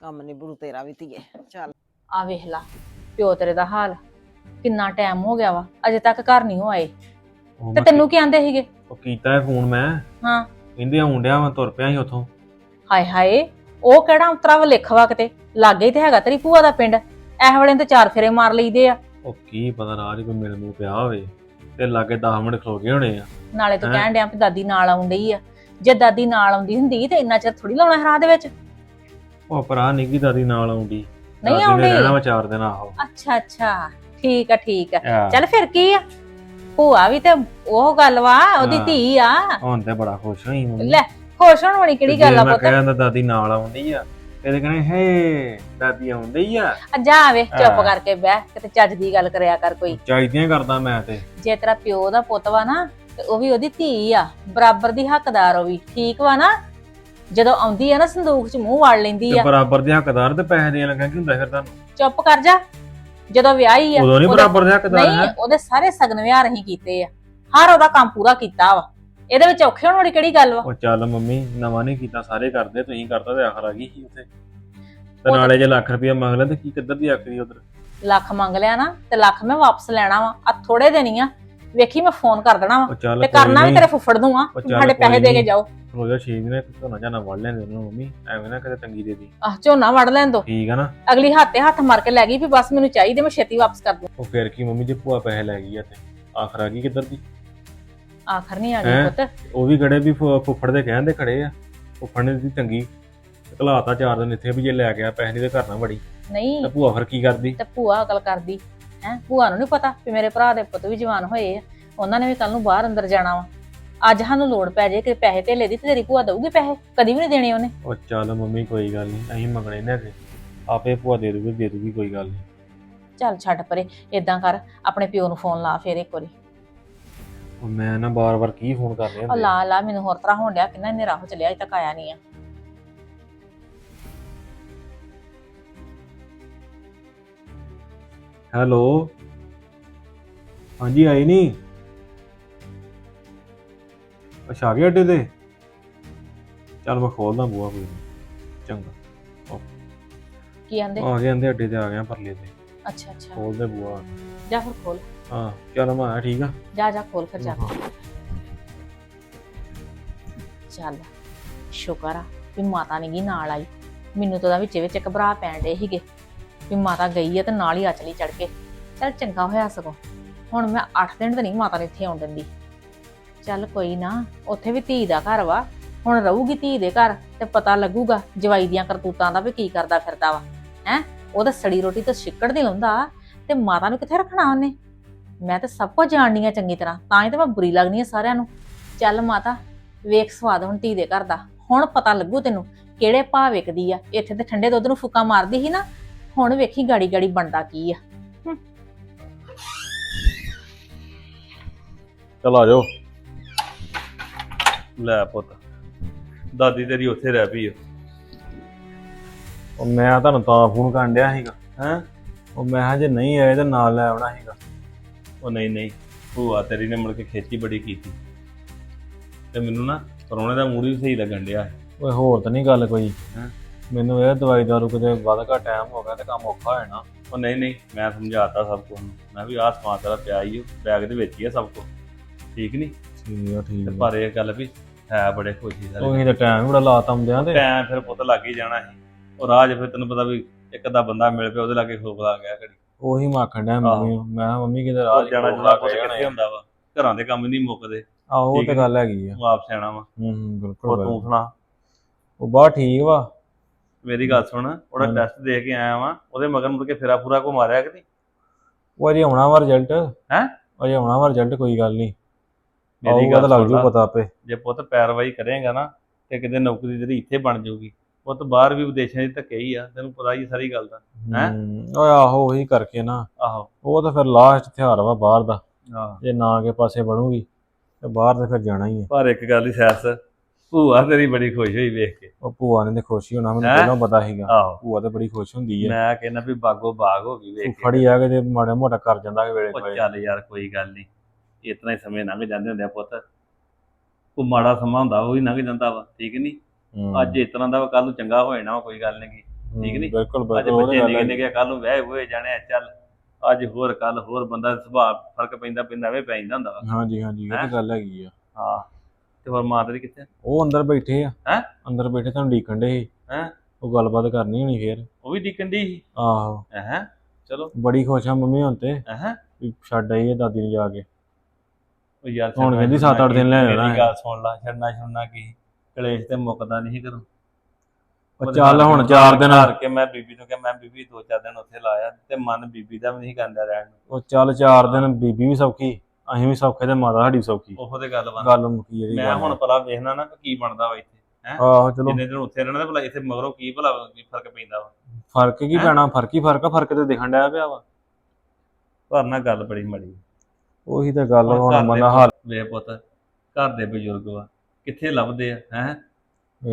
ਕੰਮ ਨਿਬੜੂ ਤੇਰਾ ਵੀ ਧੀਏ ਚੱਲ। ਆ ਵੇਖ ਲਾ ਪਿਓ ਤੇਰੇ ਦਾ ਹਾਲ। ਕਿੰਨਾ ਟਾਈਮ ਹੋ ਗਿਆ ਵਾ? ਅਜੇ ਤੱਕ ਘਰ ਨਹੀਂ ਹੋ ਆਏ। ਉਹ ਤੇ ਮੈਂ ਤੈਨੂੰ ਕੀ ਆਂਦੇ ਸੀਗੇ? ਉਹ ਕੀਤਾ ਹੈ ਫੋਨ ਮੈਂ। ਹਾਂ। ਕਹਿੰਦੇ ਆਉਣ ਡਿਆ ਮੈਂ ਤੁਰ ਪਿਆ ਸੀ ਉੱਥੋਂ। ਹਾਏ ਹਾਏ ਉਹ ਕਿਹੜਾ ਉਤਰਾ ਵਾ ਲਿਖਵਾ ਕਿਤੇ? ਲਾਗੇ ਹੀ ਤੇ ਹੈਗਾ ਤੇਰੀ ਭੂਆ ਦਾ ਪਿੰਡ। ਇਹ ਵੇਲੇ ਤੇ ਚਾਰ ਫੇਰੇ ਮਾਰ ਲਈਦੇ ਆ। ਉਹ ਕੀ ਪਤਾ ਰਾਜ ਕੋਈ ਮਿਲ ਮੂ ਪਿਆ ਹੋਵੇ। ਤੇ ਲਾਗੇ 10 ਮਿੰਟ ਖਲੋ ਗਏ ਹੋਣੇ ਆ। ਨਾਲੇ ਤੂੰ ਹੈਂ? ਕਹਿਣ ਡਿਆ ਵੀ ਦਾਦੀ ਨਾਲ ਆਉਣ ਡਈ ਆ। ਜੇ ਦਾਦੀ ਨਾਲ ਆਉਂਦੀ ਹੁੰਦੀ ਤੇ ਇੰਨਾ ਚਿਰ ਥੋੜੀ ਲਾਉਣਾ ਸੀ ਰਾਹ ਦੇ ਵਿੱਚ? ਉਹ ਭਰਾ ਨਿੱਗੀ ਦਾਦੀ ਨਾਲ ਆਉਂਦੀ। ਨਹੀਂ ਨੇ ਆਉਂਦੀ? ਰਹਿਣਾ ਵਾ ਚਾਰ ਦਿਨ ਆਹੋ। ਅੱਛਾ ਅੱਛਾ। ਠੀਕ ਆ ਠੀਕ ਆ। ਚੱਲ ਫਿਰ ਕੀ ਆ? ਭੂਆ ਵੀ ਤੇ ਉਹ ਗੱਲ ਵਾ ਉਹਦੀ ਹਾਂ। ਧੀ ਆ। ਹੁਣ ਤੇ ਬੜਾ ਖੁਸ਼ ਹੋਈ ਮੰਮੀ। ਲੈ ਖੁਸ਼ ਹੋਣ ਵਾਲੀ ਕਿਹੜੀ ਗੱਲ ਆ ਮੈਂ ਪੁੱਤ? ਕਹਿੰਦਾ ਦਾਦੀ ਨਾਲ ਆਉਂਦੀ ਆ ਇਹਦੇ ਕਹਿੰਦੇ ਹੇ ਦਾਦੀ ਆਉਂਦੀ ਆ। ਆ ਜਾ ਵੇ ਚੁੱਪ ਹਾਂ। ਕਰਕੇ ਬਹਿ ਕਿਤੇ ਚੱਜ ਦੀ ਗੱਲ ਕਰਿਆ ਕਰ ਕੋਈ। ਚਾਹੀਦੀਆਂ ਕਰਦਾ ਮੈਂ ਤੇ। ਜੇ ਤੇਰਾ ਪਿਓ ਦਾ ਪੁੱਤ ਵਾ ਨਾ ਤੇ ਉਹ ਵੀ ਉਹਦੀ ਧੀ ਆ। ਬਰਾਬਰ ਦੀ ਹੱਕਦਾਰ ਉਹ ਵੀ ਠੀਕ ਵਾ ਨਾ? ਜਦੋਂ ਆਉਂਦੀ ਆ ਨਾ ਸੰਦੂਕ 'ਚ ਮੂੰਹ ਵਾੜ ਲੈਂਦੀ ਤੇ ਆ। ਬਰਾਬਰ ਦੇ ਹੱਕਦਾਰ ਤੇ ਪੈਸੇ ਦੇਣ ਲੱਗਾ ਕੀ ਹੁੰਦਾ ਫਿਰ ਤੁਹਾਨੂੰ? ਚੁੱਪ ਕਰ ਜਾ। ਜਦੋਂ ਵਿਆਹੀ ਆ ਉਦੋਂ ਨਹੀਂ ਉਹਦੇ- ਬਰਾਬਰ ਦੇ ਹੱਕਦਾਰ ਨਹੀਂ ਉਹਦੇ ਸਾਰੇ ਸਗਨ ਵਿਆਹ ਰਹੀ ਕੀਤੇ ਆ। ਹਰ ਉਹਦਾ ਕੰਮ ਪੂਰਾ ਕੀਤਾ ਵਾ। ਇਹਦੇ ਵਿੱਚ ਔਖੇ ਹੋਣ ਵਾਲੀ ਕਿਹੜੀ ਗੱਲ ਵਾ? ਉਹ ਚੱਲ ਮੰਮੀ ਨਵਾਂ ਨਹੀਂ ਕੀਤਾ ਸਾਰੇ ਕਰਦੇ ਤੁਸੀਂ ਕਰਤਾ ਤੇ ਆਖਰ ਆ ਗਈ ਸੀ ਉੱਥੇ। ਤੇ ਉਹ ਤਾਂ- ਨਾਲੇ ਜੇ ਲੱਖ ਰੁਪਇਆ ਮੰਗ ਲਿਆ ਤੇ ਕੀ ਕਿੱਧਰ ਦੀ ਆਖਰੀ ਉਧਰ? ਲੱਖ ਮੰਗ ਲਿਆ ਨਾ ਤੇ ਲੱਖ ਮੈਂ ਵਾਪਸ ਲੈਣਾ ਵਾ। ਆ ਥੋੜੇ ਦਿਨ ਹੀ ਆ ਵੇਖੀ ਮੈਂ ਫੋਨ ਕਰ ਦੇਣਾ ਵਾ ਉਹ ਚੱਲ ਤੇ ਕੋਈ ਕਰਨਾ ਵੀ ਨੀ। ਤੇਰੇ ਫੁੱਫੜ ਨੂੰ ਆ ਉਹ ਚੱਲ ਸਾਡੇ ਪੈਸੇ ਕੋਈ ਦੇ ਕੇ ਨੀ। ਜਾਓ। ਰੋਜ਼ਾ 6 ਦਿਨ ਧੋਣਾ ਜਾਣਾ ਵੜ ਲੈਂਦੇ ਉਹਨਾਂ ਨੂੰ ਮੰਮੀ ਐਵੇਂ ਨਾ ਕਿਤੇ ਤੰਗੀ ਦੇ ਦੀ। ਆਹ ਝੋਨਾ ਵੜ ਲੈਣ ਦੋ। ਠੀਕ ਆ ਨਾ? ਅਗਲੀ ਹੱਥੇ ਹੱਥ ਮਾਰ ਕੇ ਲੈ ਗਈ ਵੀ ਬਸ ਮੈਨੂੰ ਚਾਹੀਦੇ ਮੈਂ ਛੇਤੀ ਵਾਪਸ ਕਰ ਦੂੰ। ਉਹ ਫਿਰ ਕੀ ਮੰਮੀ ਜੇ ਭੂਆ ਪੈਸੇ ਲੈ ਗਈ ਆ ਤੇ। ਆਖਰ ਆ ਗਈ ਕਿੱਧਰ ਦੀ? ਆਖਰ ਨਹੀਂ ਆ ਗਈ ਹੈਂ? ਪੁੱਤ। ਉਹ ਵੀ ਖੜੇ ਵੀ ਫੁ- ਫੁੱਫੜ ਦੇ ਕਹਿੰਦੇ ਖੜੇ ਆ। ਫੁੱਫੜ ਨੇ ਦੀ ਤੰਗੀ। ਘਲਾਤਾ ਚਾਰ ਦਿਨ ਇੱਥੇ ਵੀ ਜੇ ਲੈ ਗਿਆ ਪੈਸੇ ਨਹੀਂ ਤੇ ਘਰ ਨਾ ਵੜੀ। ਨਹੀਂ। ਤੇ ਭੂਆ ਫਿਰ ਕੀ ਕਰਦੀ? ਤੇ ਭੂਆ ਅਕਲ ਕਰਦੀ। ਹੈ? ਭੂਆ ਨੂੰ ਨਹੀਂ ਪਤਾ ਵੀ ਮੇਰੇ ਭਰਾ ਦੇ ਪੁੱਤ ਵੀ ਜਵਾਨ ਹੋਏ ਆ। ਉਹਨਾਂ ਨੇ ਵੀ ਕੱਲ ਨੂੰ ਬਾਹਰ ਅੰਦਰ ਜਾਣਾ ਵਾ। ਅੱਜ ਸਾਨੂੰ ਲੋੜ ਪੈ ਜੇ ਕਿ ਪੈਸੇ ਧੇਲੇ ਦੀ ਤੇ ਤੇਰੀ ਭੂਆ ਦਊਗੀ ਪੈਸੇ। ਕਦੀ ਵੀ ਨਹੀਂ ਦੇਣੇ ਉਹਨੇ। ਉਹ ਚੱਲ ਮੰਮੀ ਕੋਈ ਗੱਲ ਨਹੀਂ ਅਸੀਂ ਮੰਗਣੇ ਨੇ ਅੱਗੇ ਆਪੇ ਭੂਆ ਦੇ ਦੂਗੀ ਦੇ ਦੂਗੀ ਕੋਈ ਗੱਲ ਨਹੀਂ ਚੱਲ ਛੱਡ ਪਰੇ ਇਦਾਂ ਕਰ ਆਪਣੇ ਪਿਓ ਨੂੰ ਫੋਨ ਲਾ ਫੇਰ ਇੱਕ ਵਾਰੀ। ਉਹ ਮੈਂ ਨਾ ਬਾਰ-ਬਾਰ ਕੀ ਫੋਨ ਕਰ ਰਿਹਾ ਉਹ ਲਾ ਲਾ ਮੈਨੂੰ ਹੋਰ ਤਰ੍ਹਾਂ ਹੋਣ ਡਿਆ ਕਿੰਨਾ ਹਨੇਰਾ ਹੋ ਚੱਲਿਆ ਅਜੇ ਤੱਕ ਆਇਆ ਨਹੀਂ ਆ। ਹੈਲੋ। ਹਾਂਜੀ ਆਈ ਨਹੀਂ ਅੱਛਾ ਆ ਗਏ ਅੱਡੇ ਤੇ? ਚੱਲ ਮੈਂ ਖੋਲਦਾ ਬੂਆ ਕੋਈ ਨੀ। ਚੰਗਾ ਕੀ ਆਂਦੇ? ਆ ਗਏ ਆਂਦੇ ਅੱਡੇ ਤੇ ਆ ਗਿਆ ਪਰਲੇ ਤੇ। ਅੱਛਾ ਅੱਛਾ। ਖੋਲਦੇ ਬੂਆ ਜਾ ਫਿਰ ਖੋਲ। ਹਾਂ ਚੱਲ ਮੈਂ ਆਇਆ ਠੀਕ ਆ? ਜਾ ਜਾ ਖੋਲ ਫਿਰ ਜਾ ਕੇ। ਚੱਲ ਸ਼ੁਕਰ ਆ ਵੀ ਮਾਤਾ ਨੇ ਗੀ ਨਾਲ ਆਈ। ਮੈਨੂੰ ਤਾਂ ਉਹਦਾ ਵਿੱਚ ਵਿੱਚ ਘਬਰਾ ਪੈਣ ਡੇ ਸੀਗੇ। ਵੀ ਮਾਤਾ ਗਈ ਆ ਤੇ ਨਾਲ ਹੀ ਅਚਲੀ ਚਲੀ ਚੜ ਕੇ। ਚੱਲ ਚੰਗਾ ਹੋਇਆ ਸਗੋਂ। ਹੁਣ ਮੈਂ 8 ਦਿਨ ਤਾਂ ਨਹੀਂ ਮਾਤਾ ਨੇ ਇੱਥੇ ਆਉਣ ਦਿੰਦੀ। ਚੱਲ ਕੋਈ ਨਾ, ਉੱਥੇ ਵੀ ਧੀ ਦਾ ਘਰ ਵਾ। ਹੁਣ ਰਹੂਗੀ ਧੀ ਦੇ ਘਰ ਤੇ ਪਤਾ ਲੱਗੂਗਾ ਜਵਾਈ ਦੀਆਂ ਕਰਤੂਤਾਂ ਦਾ ਵੀ ਕੀ ਕਰਦਾ ਫਿਰਦਾ ਵਾ। ਹੈ? ਉਹ ਤਾਂ ਸੜੀ ਰੋਟੀ ਤਾਂ ਛਿੱਕੜ ਦੀ ਲਾਉਂਦਾ ਤੇ ਮਾਤਾ ਨੂੰ ਕਿੱਥੇ ਰੱਖਣਾ ਉਹਨੇ? ਮੈਂ ਤਾਂ ਸਭ ਕੁਝ ਜਾਣਦੀ ਆ ਚੰਗੀ ਤਰ੍ਹਾਂ, ਤਾਂ ਹੀ ਤਾਂ ਮੈਂ ਬੁਰੀ ਲੱਗਦੀ ਆ ਸਾਰਿਆਂ ਨੂੰ। ਚੱਲ ਮਾਤਾ, ਵੇਖ ਸਵਾਦ ਹੁਣ ਧੀ ਦੇ ਘਰ ਦਾ। ਹੁਣ ਪਤਾ ਲੱਗੂ ਤੈਨੂੰ ਕਿਹੜੇ ਭਾਅ ਵਿਕਦੀ ਆ। ਇੱਥੇ ਤੇ ਠੰਡੇ ਦੁੱਧ ਨੂੰ ਫੁੱਕਾ ਮਾਰਦੀ ਸੀ ਨਾ ਹੁਣ ਵੇਖੀ ਗਾੜੀ ਗਾੜੀ ਬਣਦਾ ਕੀ ਆ। ਚਲ ਆ ਜਾਓ। ਲੈ ਪੁੱਤ ਦਾਦੀ ਤੇਰੀ ਉੱਥੇ ਰਹਿ ਪਈ ਆ। ਉਹ ਮੈਂ ਤੁਹਾਨੂੰ ਤਾਂ ਫੋਨ ਕਰਨ ਡਿਆ ਸੀਗਾ ਹੈਂ? ਉਹ ਮੈਂ ਕਿਹਾ ਜੇ ਨਹੀਂ ਆਏ ਤਾਂ ਨਾਲ ਲੈ ਆਉਣਾ ਸੀਗਾ। ਉਹ ਨਹੀਂ ਨਹੀਂ ਭੂਆ ਤੇਰੀ ਨੇ ਮੁੜ ਕੇ ਖੇਤੀ ਬੜੀ ਕੀਤੀ। ਤੇ ਮੈਨੂੰ ਨਾ ਪਰੋਣੇ ਦਾ ਮੂਡ ਵੀ ਸਹੀ ਲੱਗਣ ਡਿਆ। ਓਏ ਹੋਰ ਤਾਂ ਨਹੀਂ ਗੱਲ ਕੋਈ। ਹੈਂ? ਮੈਨੂੰ ਇਹ ਦਵਾਈ ਦਾਰੂ ਕਿਤੇ ਵੱਧ ਘੱਟ ਟਾਈਮ ਹੋ ਗਿਆ ਤੇ ਕੰਮ ਔਖਾ ਹੋ ਜਾਣਾ। ਉਹ ਨਹੀਂ ਨਹੀਂ ਮੈਂ ਸਮਝਾਤਾ ਸਭ ਕੁਝ ਮੈਂ ਵੀ ਆਹ ਸਮਾਨ ਤੇਰਾ ਪਿਆ ਹੀ ਬੈਗ ਦੇ ਵਿੱਚ ਹੀ ਆ ਸਭ ਕੁਝ ਠੀਕ ਨਹੀਂ ਠੀਕ ਆ ਠੀਕ ਤੇ ਆ। ਪਰ ਇਹ ਗੱਲ ਵੀ ਹੈ ਬੜੇ ਖੁਸ਼ੀ ਸਾਰੇ ਉਹੀ ਤਾਂ ਟਾਈਮ ਬੜਾ ਲਾਤਾ ਹੁੰਦਿਆਂ ਤੇ। ਟਾਈਮ ਫਿਰ ਪੁੱਤ ਲੱਗ ਹੀ ਜਾਣਾ ਸੀ। ਉਹ ਰਾਜ ਫਿਰ ਤੈਨੂੰ ਪਤਾ ਵੀ ਇੱਕ ਅੱਧਾ ਬੰਦਾ ਮਿਲ ਪਿਆ ਉਹਦੇ ਲਾਗੇ ਖੋਬਲਾ ਗਿਆ ਘੜੀ। ਉਹੀ ਮਾਖਣ ਡਿਆ ਮੰਮੀ ਨੂੰ। ਮੈਂ ਕਿਹਾ ਮੰਮੀ ਕਿਤੇ ਰਾਹ ਉਹ ਜਾਣਾ ਜੁਣਾ ਪੁੱਤ ਕਿੱਥੇ ਹੁੰਦਾ ਵਾ? ਘਰਾਂ ਦੇ ਕੰਮ ਨਹੀਂ ਮੁੱਕਦੇ। ਆਹੋ ਉਹ ਠੀਕ ਤੇ ਹੈ। ਗੱਲ ਹੈਗੀ ਆ। ਤੂੰ ਆਪ ਸਿਆਣਾ ਵਾ। ਹੂੰ ਹੂੰ ਬਿਲਕੁਲ ਉਹ ਗੱਲ। ਤੂੰ ਸੁਣਾ। ਉਹ ਬਾ ਠੀਕ ਵਾ। ਮੇਰੀ ਗੱਲ ਸੁਣ ਉਹਦਾ ਹਾਂ। ਟੈਸਟ ਦੇ ਕੇ ਆਇਆ ਵਾਂ ਉਹਦੇ ਮਗਰ ਮੁੜ ਕੇ ਫੇਰਾ ਪੂਰਾ ਕੋ ਮਾਰਿਆ ਕਿ ਨਹੀਂ? ਉਹ ਅਜੇ ਆਉਣਾ ਵਾ ਰਿਜ਼ਲਟ ਹੈਂ? ਅਜੇ ਆਉਣਾ ਵਾ ਰਿਜ਼ਲਟ ਕੋਈ ਗੱਲ ਨਹੀਂ। ਮੇਰੀ ਆਊਗਾ ਤਾਂ ਲੱਗ ਸੁਣ ਜੂ ਲਾ, ਪਤਾ ਆਪੇ। ਜੇ ਪੁੱਤ ਪੈਰਵਾਈ ਕਰੇਗਾ ਨਾ ਤੇ ਕਿਤੇ ਨੌਕਰੀ ਤੇਰੀ ਇੱਥੇ ਬਣ ਜਾਊਗੀ। ਪੁੱਤ ਬਾਹਰ ਵੀ ਵਿਦੇਸ਼ਾਂ 'ਚ ਧੱਕੇ ਹੀ ਆ ਤੈਨੂੰ ਪਤਾ ਹੀ ਆ ਸਾਰੀ ਗੱਲ ਦਾ। ਹੈਂ? ਹੂੰ, ਓਏ ਆਹੋ ਉਹੀ ਕਰਕੇ ਨਾ। ਆਹੋ। ਉਹ ਤਾਂ ਫਿਰ ਲਾਸਟ ਹਥਿਆਰ ਵਾ ਬਾਹਰ ਦਾ। ਹਾਂ ਜੇ ਨਾ ਕੇ ਪਾਸੇ ਬਣੂਗੀ ਤੇ ਬਾਹਰ ਤੇ ਫਿਰ ਜਾਣਾ ਹੀ ਆ। ਪਰ ਇੱਕ ਗੱਲ ਹੀ ਸੈਸ ਭੂਆ ਤੇਰੀ ਬੜੀ ਖੁਸ਼ ਹੋਈ ਵੇਖ ਕੇ। ਉਹ ਭੂਆ ਨੇ ਤੇ ਖੁਸ਼ੀ ਹੋਣਾ ਮੈਨੂੰ ਹੈਂ? ਪਹਿਲਾਂ ਪਤਾ ਸੀਗਾ। ਆਹੋ। ਭੂਆ ਤੇ ਬੜੀ ਖੁਸ਼ ਹੁੰਦੀ ਹੈ ਮੈਂ ਕਹਿੰਦਾ ਵੀ ਬਾਗੋ ਬਾਗ ਹੋ ਗਈ ਵੇਖ ਕੇ। ਫੜੀ ਆ ਕੇ ਤੇ ਮਾੜਾ ਮੋਟਾ ਕਰ ਜਾਂਦਾ ਕਿ ਵੇਲੇ ਉਹ ਕੋਲੇ। ਚੱਲ ਯਾਰ ਕੋਈ ਗੱਲ ਨਹੀਂ ਇਤਨਾ ਹੀ ਸਮੇਂ ਲੰਘ ਜਾਂਦੇ ਹੁੰਦੇ ਆ ਪੁੱਤ। ਕੋ ਮਾੜਾ ਸਮਾਂ ਹੁੰਦਾ ਉਹ ਵੀ ਲੰਘ ਜਾਂਦਾ ਵਾ ਠੀਕ ਨਹੀਂ ਹੂੰ, ਅੱਜ ਇਸ ਤਰ੍ਹਾਂ ਦਾ ਕੱਲ ਨੂੰ ਚੰਗਾ ਹੋ ਜਾਣਾ ਵਾ ਕੋਈ ਗੱਲ ਨਹੀਂ ਹੂੰ, ਠੀਕ ਨੀ? ਬਿਲਕੁਲ ਅੱਜ ਬਿਲਕੁਲ ਉਹ ਬੱਚੇ ਤੇ ਨਿੱਕੇ ਕੱਲ ਨੂੰ ਵਿਆਹ ਹੋਏ ਜਾਣੇ ਆ, ਚੱਲ। ਅੱਜ ਹੋਰ ਕੱਲ ਹੋਰ ਬੰਦਾ ਦਾ ਸੁਭਾਅ ਫ਼ਰਕ ਪੈਂਦਾ ਪੈਂਦਾ ਵੇ ਪੈ ਜਾਂਦਾ ਹੁੰਦਾ ਵਾ। ਹਾਂਜੀ ਹਾਂਜੀ ਇਹ ਹੈਂ? ਤਾਂ ਗੱਲ ਹੈਗੀ ਆ। ਹਾਂ। ਤੇ ਹੋਰ ਮਾਂ ਤੇਰੀ ਕਿੱਥੇ ਉਹ ਅੰਦਰ ਬੈਠੇ ਆ। ਹੈਂ? ਅੰਦਰ ਬੈਠੇ ਤੁਹਾਨੂੰ ਡੀਕਣ ਦੇ ਹੈਂ? ਉਹ ਗੱਲਬਾਤ ਕਰਨੀ ਹੋਣੀ ਫੇਰ। ਉਹ ਵੀ ਡਿੱਕਣ ਦੀ ਸੀ? ਆਹੋ। ਹੈ? ਚਲੋ। ਬੜੀ ਖੁਸ਼ ਆ ਮੰਮੀ ਹੁਣ ਤੇ। ਹੈ? ਵੀ ਛੱਡ ਆਈ ਹੈ ਦਾਦੀ ਨੂੰ ਜਾ ਕੇ। ਉਹ ਯਾਰ ਹੁਣ ਛੱਡਣਾ ਕਹਿੰਦੀ ਸੱਤ ਅੱਠ ਦਿਨ ਲੈ ਮੇਰੀ ਜਾਣਾ ਹੈ। ਗੱਲ ਸੁਣ ਲਾ ਛੱਡਣਾ ਛੁਡਣਾ ਕੀ ਕਲੇਸ਼ ਤੇ ਮੁੱਕਦਾ ਨਹੀਂ ਕਰੂੰ ਉਹ ਚੱਲ ਹੁਣ ਚਾਰ ਦਿਨ। ਹਾਰ ਕੇ ਮੈਂ ਬੀਬੀ ਨੂੰ ਕਿਹਾ ਮੈਂ ਬੀਬੀ ਦੋ ਚਾਰ ਦਿਨ ਉੱਥੇ ਲਾਇਆ ਤੇ ਮਨ ਬੀਬੀ ਦਾ ਵੀ ਨਹੀਂ ਕਰਦਾ ਰਹਿਣ ਨੂੰ। ਉਹ ਚੱਲ ਚਾਰ ਦਿਨ ਬੀਬੀ ਵੀ ਸੌਖੀ। ਅਸੀਂ ਵੀ ਸੌਖੇ ਤੇ ਮਾਤਾ ਸਾਡੀ ਸੌਖੀ। ਉਹੋ ਤੇ ਗੱਲ ਬਣ ਗੱਲ ਮੁੱਕੀ ਜਿਹੜੀ ਮੈਂ ਹੁਣ ਪਤਾ ਵੇਖਣਾ ਨਾ ਕਿ ਕੀ ਬਣਦਾ ਵਾ ਇੱਥੇ ਆਹੋ ਚਲੋ। ਜਿੰਨੇ ਦਿਨ ਉੱਥੇ ਰਹਿਣਾ ਤੇ ਭਲਾ ਇੱਥੇ ਮਗਰੋਂ ਕੀ ਭਲਾ ਕੀ ਫ਼ਰਕ ਪੈਂਦਾ ਵਾ? ਫ਼ਰਕ ਕੀ ਹੈਂ? ਪੈਣਾ ਫ਼ਰਕ ਹੀ ਫ਼ਰਕ ਆ ਫ਼ਰਕ ਤੇ ਦਿਖਣ ਡਿਆ ਪਿਆ ਵਾ। ਪਰ ਨਾ ਗੱਲ ਬੜੀ ਮੜੀ। ਉਹੀ ਤਾਂ ਗੱਲ ਹੁਣ ਮੰਨਾ ਹਾਲ ਵੇ ਪੁੱਤ ਘਰ ਦੇ ਬਜ਼ੁਰਗ ਵਾ ਕਿੱਥੇ ਲੱਭਦੇ ਆ ਹੈ?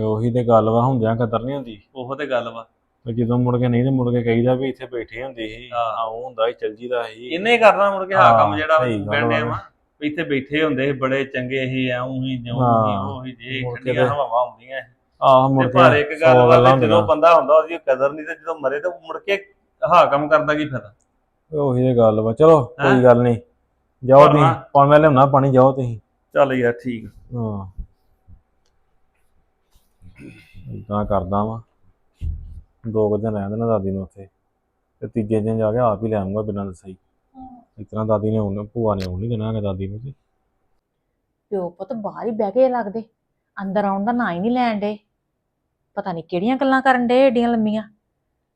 ਉਹੀ ਤੇ ਗੱਲ ਵਾ ਹੁੰਦਿਆਂ ਕਦਰ ਨਹੀਂ ਹੁੰਦੀ। ਉਹੋ ਤੇ ਗੱਲ ਵਾ। ਤੇ ਜਦੋਂ ਮੁੜ ਕੇ ਨਹੀਂ ਤੇ ਮੁੜ ਕੇ ਕਹੀਦਾ ਵੀ ਇੱਥੇ ਬੈਠੇ ਹੁੰਦੇ ਸੀ ਹਾਂ। ਆਉਂ ਹੁੰਦਾ ਸੀ ਚੱਲ ਜੀਦਾ ਸੀ ਇਹਨੇ ਹੀ ਕਰਨਾ ਮੁੜ ਕੇ ਹਾਂ ਹਾਂ, ਕੰਮ ਜਿਹੜਾ ਸਹੀ ਗੱਲ ਬੈਠੇ ਵਾ। ਵਾ ਵੀ ਇੱਥੇ ਬੈਠੇ ਹੁੰਦੇ ਸੀ ਬੜੇ ਚੰਗੇ ਸੀ ਐਉਂ ਹੀ ਜਿਉਂ ਹੀ ਹਾਂ, ਉਹ ਹੀ ਜੇ ਮੁੜ ਕੇ ਠੰਡੀਆਂ ਤੇ- ਹਵਾਵਾਂ ਆਉਂਦੀਆਂ ਸੀ। ਆਹ ਮੁੜ ਤੇ ਕੇ ਪਰ ਇੱਕ ਗੱਲ ਸੌ ਵਾ ਗੱਲਾਂ ਵੀ ਜਦੋਂ ਹੁੰਦੀਆਂ। ਬੰਦਾ ਹੁੰਦਾ ਉਹਦੀ ਕਦਰ ਨਹੀਂ ਤੇ ਜਦੋਂ ਮਰੇ ਤੇ ਮੁੜ ਕੇ ਹਾਂ ਕੰਮ ਕਰਦਾ ਕੀ ਫਾਇਦਾ ਉਹੀ ਤੇ ਗੱਲ ਵਾ ਚਲੋ ਹੈਂ? ਕੋਈ ਗੱਲ ਨਹੀਂ ਜਾਓ ਤੁਸੀਂ ਪਾਣੀ ਮੈਂ ਲਿਆਉਣਾ ਪਾਣੀ ਜਾਓ ਤੁਸੀਂ ਚੱਲ ਯਾਰ ਠੀਕ ਹਾਂ ਇਦਾਂ ਕਰਦਾ ਵਾਂ ਦੋ ਕੁ ਦਿਨ ਰਹਿ ਦੇਣਾ ਦਾਦੀ ਨੂੰ ਉੱਥੇ ਤੇ ਤੀਜੇ ਦਿਨ ਜਾ ਕੇ ਆਪ ਹੀ ਲੈ ਆਉਂਗਾ ਬਿਨਾਂ ਦੱਸੇ ਹੀ। ਇਸ ਤਰ੍ਹਾਂ ਦਾਦੀ ਨੇ ਉਹਨੇ ਭੂਆ ਨੇ ਉਹ ਨਹੀਂ ਦੇਣਾ ਹੈਗਾ ਦਾਦੀ ਨੂੰ ਤੇ। ਪਿਓ ਪੁੱਤ ਬਾਹਰ ਹੀ ਬਹਿ ਕੇ ਲੱਗਦੇ ਅੰਦਰ ਆਉਣ ਦਾ ਨਾਂ ਹੀ ਨਹੀਂ ਲੈਣ ਡੇ ਪਤਾ ਨਹੀਂ ਕਿਹੜੀਆਂ ਗੱਲਾਂ ਕਰਨ ਡੇ ਏਡੀਆਂ ਲੰਮੀਆਂ।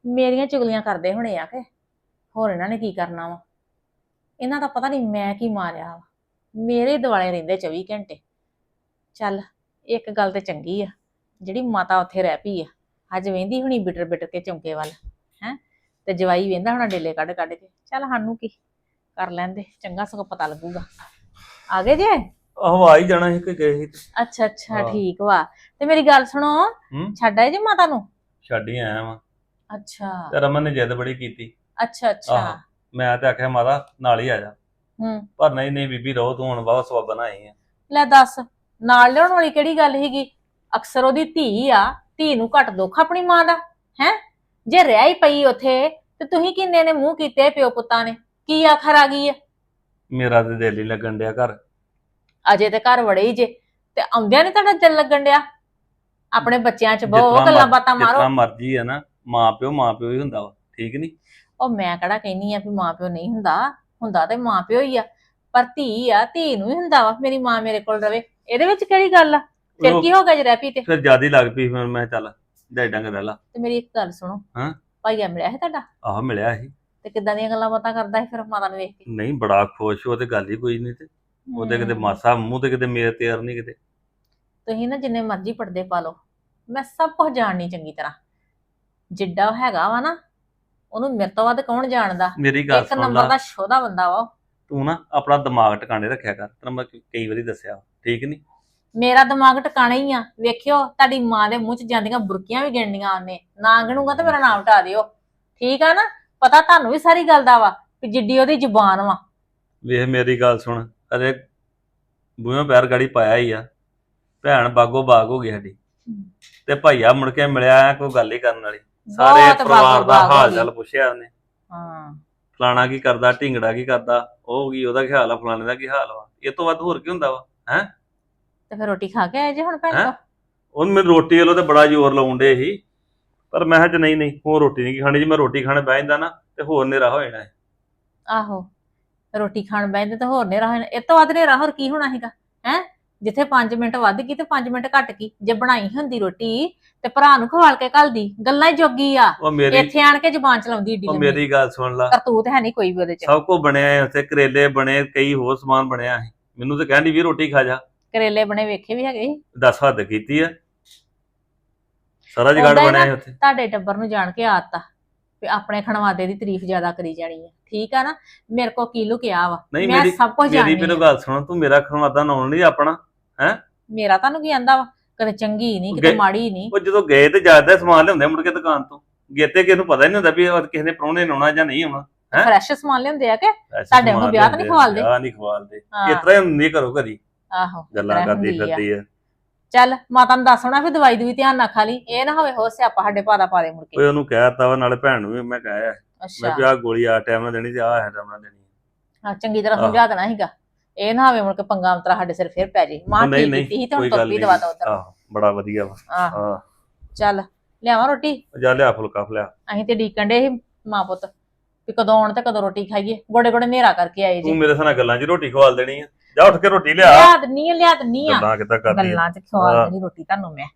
ਮੇਰੀਆਂ ਚੁਗਲੀਆਂ ਕਰਦੇ ਹੋਣੇ ਆ ਕਿ ਹੋਰ ਇਹਨਾਂ ਨੇ ਕੀ ਕਰਨਾ ਵਾ? ਇਹਨਾਂ ਦਾ ਪਤਾ ਨਹੀਂ ਮੈਂ ਕੀ ਮਾਰਿਆ ਵਾ। ਮੇਰੇ ਦੁਆਲੇ ਰਹਿੰਦੇ 24 ਘੰਟੇ। ਚੱਲ ਇੱਕ ਗੱਲ ਤੇ ਚੰਗੀ ਆ ਜਿਹੜੀ ਮਾਤਾ ਉੱਥੇ ਰਹਿ ਪਈ ਆ। ਅੱਜ ਵੇਂਦੀ ਹੁਣੀ ਬਿਟਰ ਬਿਟਰ ਕੇ ਚੌਂਕੇ ਵੱਲ ਹੈ? ਤੇ ਜਵਾਈ ਵੇਂਦਾ ਹੋਣਾ ਡੇਲੇ ਕੱਢ ਕੱਢ ਕੇ। ਚੱਲ ਸਾਨੂੰ ਕੀ ਕਰ ਲੈਂਦੇ? ਚੰਗਾ ਸਗੋਂ ਪਤਾ ਲੱਗੂਗਾ। ਆ ਗਏ ਜੇ? ਆਹੋ ਆ ਹੀ ਜਾਣਾ ਸੀ ਕਿ ਗਏ ਸੀ। ਅੱਛਾ ਅੱਛਾ ਹਾਂ। ਠੀਕ ਵਾ। ਤੇ ਮੇਰੀ ਗੱਲ ਸੁਣੋ ਹੂੰ? ਛੱਡ ਆਏ ਜੇ ਮਾਤਾ ਨੂੰ? ਛੱਡ ਹੀ ਆਇਆ ਵਾਂ। ਅੱਛਾ। ਤੇ ਰਮਨ ਨੇ ਜਿੱਦ ਬੜੀ ਕੀਤੀ। ਅੱਛਾ ਅੱਛਾ। ਮੈਂ ਤੇ ਆਖਿਆ ਮਾਤਾ ਨਾਲ ਹੀ ਆ ਜਾ। ਹੂੰ। ਪਰ ਨਹੀਂ ਨਹੀਂ ਬੀਬੀ ਰਹੋ ਤੂੰ ਹੁਣ ਬਹੁਤ ਸਵਾਬਨ ਆਈ ਆ। ਲੈ ਦੱਸ ਨਾਲ ਲਿਆਉਣ ਵਾਲੀ ਕਿਹੜੀ ਗੱਲ ਹੈਗੀ ਅਕਸਰ ਉਹਦੀ ਧੀ ਆ। ਧੀ ਨੂੰ ਘੱਟ ਦੁੱਖ ਆਪਣੀ ਮਾਂ ਦਾ ਹੈ? ਜੇ ਰਹਿ ਹੀ ਪਈ ਉਥੇ ਤੇ ਤੁਸੀਂ ਕਿੰਨੇ ਨੇ ਮੂੰਹ ਕੀਤੇ ਪਿਓ ਪੁੱਤਾਂ ਨੇ? ਕੀ ਆਖਰ ਆ ਗਈ ਆ? ਮੇਰਾ ਤੇ ਦਿਲ ਹੀ ਲੱਗਣ ਡਿਆ ਘਰ। ਅਜੇ ਤੇ ਘਰ ਵੜੇ ਹੀ ਜੇ ਤੇ ਆਉਂਦਿਆਂ ਨਹੀਂ ਤੁਹਾਡਾ ਦਿਲ ਲੱਗਣ ਡਿਆ? ਆਪਣੇ ਬੱਚਿਆਂ 'ਚ ਬਹੁ ਜਿਤਨਾ ਗੱਲਾਂ ਬਾਤਾਂ ਮਾਰੋ। ਜਿਤਨਾ ਮਰਜ਼ੀ ਆ ਨਾ ਮਾਂ ਪਿਓ ਮਾਂ ਪਿਓ ਹੀ ਹੁੰਦਾ ਵਾ ਠੀਕ ਨਹੀਂ ਉਹ ਮੈਂ ਕਿਹੜਾ ਕਹਿੰਨੀ ਆ ਵੀ ਮਾਂ ਪਿਓ ਨਹੀਂ ਹੁੰਦਾ ਹੁੰਦਾ ਤੇ ਮਾਂ ਪਿਓ ਹੀ ਆ ਪਰ ਧੀ ਆ ਧੀ ਨੂੰ ਹੀ ਹੁੰਦਾ ਵਾ ਮੇਰੀ ਮਾਂ ਮੇਰੇ ਕੋਲ ਰਵੇ। ਇਹਦੇ ਵਿੱਚ ਕਿਹੜੀ ਗੱਲ ਆ? ਫਿਰ ਕੀ ਹੋ ਗਿਆ ਜੇ ਰਹਿ ਪਈ ਤੇ? ਫਿਰ ਜ਼ਿਆਦਾ ਲੱਗ ਪਈ ਫਿਰ ਮੈਂ ਚੱਲ ਡੈ ਡੰਗ ਰਹਿ ਲਾ। ਤੇ ਮੇਰੀ ਇੱਕ ਗੱਲ ਸੁਣੋ। ਹਾਂ? ਭਾਈਆ ਮਿਲਿਆ ਹੈ ਤੁਹਾਡਾ? ਆਹ ਮਿਲਿਆ ਸੀ। ਤੇ ਕਿੱਦਾਂ ਦੀਆਂ ਗੱਲਾਂ ਬਾਤਾਂ ਕਰਦਾ ਸੀ ਫਿਰ ਮਾਤਾ ਨੂੰ ਵੇਖ ਕੇ? ਨਹੀਂ ਬੜਾ ਖੁਸ਼ ਉਹ ਤੇ ਗੱਲ ਹੀ ਕੋਈ ਨਹੀਂ ਤੇ। ਉਹਦੇ ਕਿਤੇ ਮਾਸਾ ਮੂੰਹ ਤੇ ਕਿਤੇ ਮੇਰੇ ਤੇ ਅਰ ਨਹੀਂ ਕਿਤੇ। ਤੁਸੀਂ ਨਾ ਜਿੰਨੇ ਮਰਜ਼ੀ ਪਰਦੇ ਪਾ ਲਓ। ਮੈਂ ਸਭ ਕੁਝ ਜਾਣਨੀ ਚੰਗੀ ਤਰ੍ਹਾਂ। ਜਿੱਡਾ ਹੈਗਾ ਵਾ ਨਾ ਉਹਨੂੰ ਮੇਰੇ ਤੋਂ ਵੱਧ ਕੌਣ ਜਾਣਦਾ? ਮੇਰੀ ਗੱਲ ਇੱਕ ਸੁਣ ਨੰਬਰ ਲਾ। ਦਾ ਸ਼ੋਧਾ ਬੰਦਾ ਵਾ। ਤੂੰ ਨਾ ਆਪਣਾ ਦਿਮਾਗ ਟਿਕਾਣੇ ਰੱਖਿਆ ਕਰ। ਤੈਨੂੰ ਮੈਂ ਕਈ ਵਾਰੀ ਦੱਸਿਆ ਠੀਕ ਨਹੀਂ ਮੇਰਾ ਦਿਮਾਗ ਟਿਕਾਣਾ ਹੀ ਆ। ਵੇਖਿਓ ਤੁਹਾਡੀ ਮਾਂ ਦੇ ਮੂੰਹ 'ਚ ਜਾਂਦੀਆਂ ਬੁਰਕੀਆਂ ਵੀ ਗਿਣਨੀਆਂ ਉਹਨੇ। ਨਾ ਗਿਣੂਗਾ ਤਾਂ ਮੇਰਾ ਨਾਮ ਹਟਾ ਦਿਓ। ਠੀਕ ਆ ਨਾ? ਪਤਾ ਤੁਹਾਨੂੰ ਵੀ ਸਾਰੀ ਗੱਲ ਦਾ ਵਾ ਕਿ ਜਿੱਡੀ ਉਹਦੀ ਜ਼ੁਬਾਨ ਵਾ। ਵੇਖ ਮੇਰੀ ਗੱਲ ਸੁਣ। ਅਰੇ ਬੂਹੋਂ ਪੈਰ ਗਾੜੀ ਪਾਇਆ ਹੀ ਆ। ਭੈਣ ਬਾਗੋ ਬਾਗ ਹੋ ਗਈ ਸਾਡੀ। ਤੇ ਭਾਈਆ ਮੁੜ ਕੇ ਮਿਲਿਆ ਕੋਈ ਗੱਲ ਹੀ ਕਰਨ ਵਾਲੀ। ਸਾਰੇ ਬਹੁਤ ਪਰਿਵਾਰ ਬਾਗੋ ਦਾ ਬਾਗ ਹੋ ਹਾਲ। ਚਾਲ ਪੁੱਛਿਆ ਉਹਨੇ। ਹਾਂ। ਫਲਾਣਾ ਕੀ ਕਰਦਾ ਢਿੰਗੜਾ ਕੀ ਕਰਦਾ ਉਹ ਕੀ ਉਹਦਾ ਕੀ ਹਾਲ ਆ ਫਲਾਣੇ ਦਾ ਕੀ ਹਾਲ ਵਾ। ਇਹ ਤੋਂ ਵੱਧ ਹੋਰ ਕੀ ਹੁੰਦਾ ਵਾ? ਤੇ ਫਿਰ ਰੋਟੀ ਖਾ ਕੇ ਆਏ ਜੇ ਹੁਣ ਭੈਣ ਹੈਂ? ਕੋ ਉਹਨ ਮੈਨੂੰ ਰੋਟੀ ਵੱਲੋਂ ਤੇ ਬੜਾ ਜ਼ੋਰ ਲਾਉਣ ਡੇ ਸੀ। ਪਰ ਮੈਂ ਕਿਹਾ ਨਹੀਂ ਨਹੀਂ ਹੋਰ ਰੋਟੀ ਨਹੀਂ ਖਾਣੀ ਜੇ ਮੈਂ ਰੋਟੀ ਖਾਣੇ ਬਹਿ ਜਾਂਦਾ ਨਾ ਤੇ ਹੋਰ ਨੇਰਾ ਹੋ ਜਾਣਾ। ਆਹੋ ਰੋਟੀ ਖਾਣ ਬੈਠੇ ਤਾਂ ਹੋਰ ਨੇਰਾ ਹੋਣਾ ਇਹ ਤੋਂ ਵੱਧ ਨੇਰਾ ਹੋਰ ਕੀ ਹੋਣਾ ਹੈਗਾ ਹੈ? ਜਿੱਥੇ 5 ਮਿੰਟ ਵੱਧ ਗਈ ਤੇ 5 ਮਿੰਟ ਘੱਟ ਗਈ। ਜੇ ਬਣਾਈ ਹੁੰਦੀ ਰੋਟੀ ਤੇ ਭਰਾ ਨੂੰ ਖਵਾਲ ਕੇ ਘੱਲਦੀ ਗੱਲਾਂ ਹੀ ਜੋਗੀ ਆ। ਉਹ ਮੇਰੀ ਇੱਥੇ ਆਣ ਕੇ ਜ਼ੁਬਾਨ ਚਲਾਉਂਦੀ ਏਡੀ ਉਹ ਲੰਮੀ। ਮੇਰੀ ਗੱਲ ਸੁਣ ਲਾ। ਕਰਤੂਤ ਹੈ ਨਹੀਂ ਕੋਈ ਵੀ ਉਹਦੇ ਚ। ਸਭ ਕੁਝ ਬਣਿਆ ਹੈ ਉੱਥੇ ਕਰੇਲੇ ਬਣੇ ਕਈ ਹੋਰ ਸਮਾਨ ਬਣਿਆ ਸੀ ਮੈਨੂੰ ਤਾਂ ਕਹਿੰਦੀ ਵੀ ਰੋਟੀ ਖਾ ਜਾ। ਕਰੇਲੇ ਬਣੇ ਵੇਖੇ ਵੀ ਹੈਗੇ ਸੀ। ਦਸ ਹੱਦ ਕੀਤੀ ਆ। ਸਾਰਾ ਜਗਾੜ ਹੀ ਬਣਿਆ ਨਾ- ਸੀ ਉੱਥੇ। ਤੁਹਾਡੇ ਟੱਬਰ ਨੂੰ ਜਾਣ ਕੇ ਆਦਤ ਆ ਵੀ ਆਪਣੇ ਖਣਵਾਦੇ ਦੀ ਤਾਰੀਫ ਜ਼ਿਆਦਾ ਕਰੀ ਜਾਣੀ ਹੈ ਠੀਕ ਆ ਨਾ? ਮੇਰੇ ਕੋ ਕੀ ਲੁਕਿਆ ਵਾ? ਨਹੀਂ ਮੈਂ ਮੇਰੀ ਸਭ ਕੁਝ ਮੇਰੀ ਜਾਣਦੀ ਮੈਨੂੰ। ਗੱਲ ਸੁਣ ਤੂੰ ਮੇਰਾ ਖਣਵਾਦਾ ਨਾਉਣ ਨਹੀਂ ਆਪਣਾ ਮੇਰਾ ਤੁਹਾਨੂੰ ਕੀ ਆਂਦਾ ਵਾ? ਕਦੇ ਚੰਗੀ ਨਹੀਂ ਗਏ- ਮਾੜੀ ਨਹੀਂ। ਉਹ ਜਦੋਂ ਗਏ ਤੇ ਜ਼ਿਆਦਾ ਸਮਾਨ ਲਿਆਉਂਦੇ ਮੁੜ ਕੇ ਦੁਕਾਨ ਤੋਂ। ਗੇਤੇ ਕਿਸ ਨੂੰ ਪਤਾ ਹੀ ਨਹੀਂ ਹੁੰਦਾ ਵੀ ਉਹ ਕਿਸੇ ਨੇ ਪ੍ਰਾਹੁਣੇ ਨੇ ਆਉਣਾ ਜਾਂ ਨਹੀਂ ਆਉਣਾ ਹੈਂ? ਫਰੈਸ਼ ਸਮਾਨ ਲਿਆਉਂਦੇ ਆ ਕਿ? ਤੁਹਾਡੇ ਵਾਂਗੂ ਵਿਆਹ ਤਾਂ ਨਹੀਂ ਆ, ਖਵਾਲਦੇ? ਵਿਆਹ ਨਹੀਂ ਖਵਾਲਦੇ। ਹਾਂ, ਇਸ ਤਰ੍ਹਾਂ ਹੀ ਹੁੰਦੀ ਘਰੋ ਘਰੀ। ਆਹੋ ਗੱਲਾਂ ਕਰਦੀ ਹੁੰਦੀ ਆ। ਫਿਰਦੀ ਆ। ਚੱਲ ਮਾਤਾ ਨੂੰ ਦੱਸ ਹੋਣਾ ਵੀ ਦਵਾਈ ਦੂਈ ਧਿਆਨ ਨਾਲ ਖਾ ਲਈ। ਇਹ ਨਾ ਹੋਵੇ ਹੋ ਸਿਆਪਾ ਸਾਡੇ ਪਾ ਦਾ ਪਾ ਦੇ ਮੁੜ ਕੇ। ਓਏ ਉਹਨੂੰ ਕਹਿਤਾ ਵਾ ਨਾਲੇ ਭੈਣ ਨੂੰ ਵੀ ਮੈਂ ਕਹਿਆ ਮੈਂ ਅੱਛਾ। ਆਹ ਗੋਲੀ ਆ ਟਾਈਮ ਨਾਲ ਦੇਣੀ ਤੇ ਆਹ ਹੈ ਟਾਈਮ ਨਾਲ ਦੇਣੀ। ਹਾਂ ਚੰਗੀ ਤਰ੍ਹਾਂ ਆਹੋ। ਸਮਝਾ ਦੇਣਾ ਸੀਗਾ। ਇਹ ਨਾ ਹੋਵੇ ਮੁੜ ਕੇ ਪੰਗਾ ਅੰਤਰਾ ਸਾਡੇ ਸਿਰ ਫੇਰ ਪੈ ਜੇ। ਮਾਂ ਨਹੀਂ, ਠੀਕ ਨਹੀਂ, ਕੀਤੀ ਸੀ ਤੇ ਹੁਣ ਕੋਈ ਤੁਰ ਵੀ ਨਹੀਂ। ਦਵਾ ਦੋ ਉਧਰ। ਆਹ ਬੜਾ ਵਧੀਆ ਵਾ। ਆਹ। ਹਾਂ ਚੱਲ ਲਿਆਵਾਂ ਰੋਟੀ? ਜਾ ਲਿਆ ਫੁਲਕਾ ਫਲਿਆ। ਅਸੀਂ ਤੇ ਡੀਕਣ ਦੇ ਸੀ ਮਾਂ ਪੁੱਤ ਵੀ ਕਦੋਂ ਆਉਣ ਤੇ ਕਦੋਂ ਰੋਟੀ ਖਾਈਏ। ਗੋੜੇ ਗੋੜੇ ਨੇਰਾ ਕਰਕੇ ਆਏ ਤੂੰ ਜੀ ਮੇਰੇ ਸਾਹ ਨਾਲ ਗੱਲਾਂ 'ਚ ਰੋਟੀ ਖਵਾਲ ਦੇਣੀ ਆ। ਜਾ ਉੱਠ ਕੇ ਰੋਟੀ ਲਿਆ ਲਿਆ ਦਿੰਨੀ ਆ ਲਿਆ ਦਿੰਨੀ ਆ ਗੱਲਾਂ ਕਿੱਦਾਂ ਕਰਦੀ ਆ। ਗੱਲਾਂ ਚ ਖਵਾ। ਦੇਣੀ ਰੋਟੀ ਤੁਹਾਨੂੰ ਮੈਂ